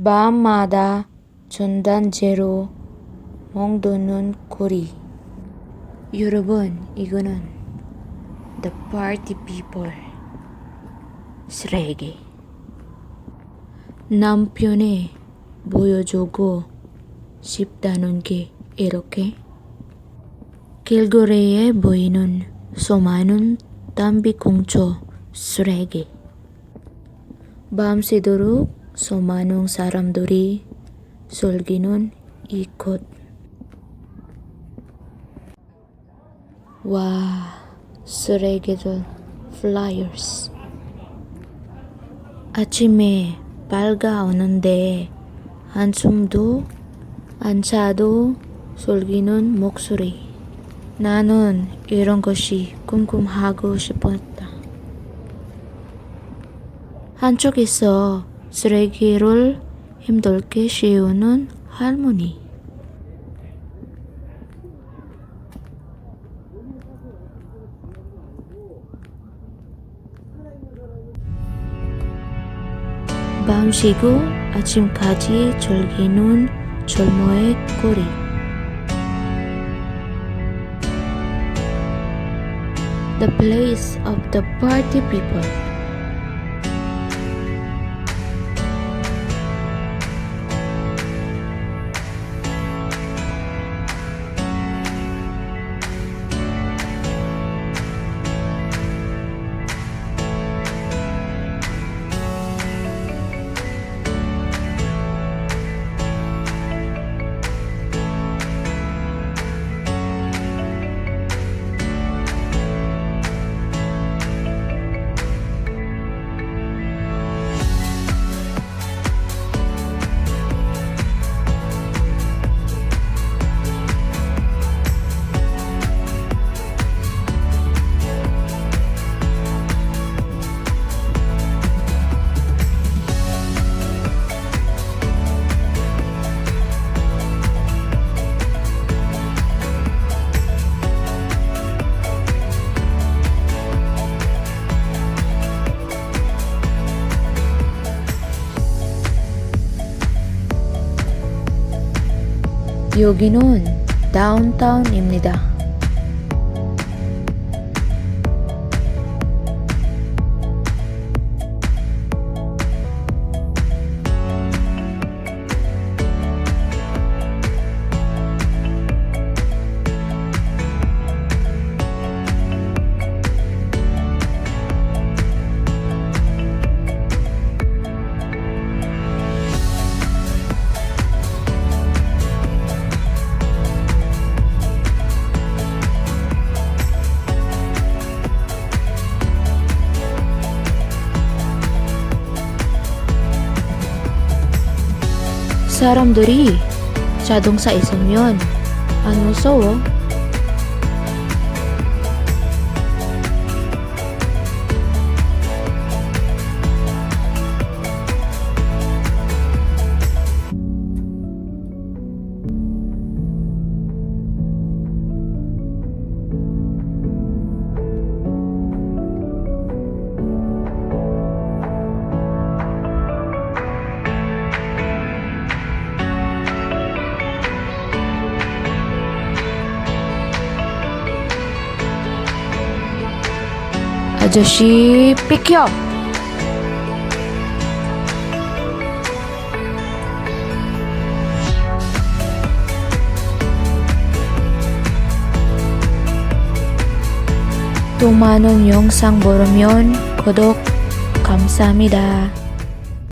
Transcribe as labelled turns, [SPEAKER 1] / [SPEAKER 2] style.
[SPEAKER 1] 밤마다 전단지로 멍드는 고리. 여러분, 이거는 The Party People. 쓰레기. 남편이 보여주고 싶다는 게 이렇게 길거리에 보이는 수많은 담비꽁초 쓰레기. 밤새도록 수많은 사람들이 즐기는 이곳. 와, 쓰레기들, flyers. 아침에 밝아오는데 한숨도 안 차도 솔기는 목소리. 나는 이런 것이 궁금하고 싶었다. 한쪽에서 쓰레기를 힘들게 씌우는 할머니. 밤 쉬고 아침까지 즐기는 젊어의 꼬리. The place of the party people. 여기는 다운타운입니다. 사람들이 자동차 있으 아저씨 비켜! 또 많은 영상 보려면 구독 감사합니다.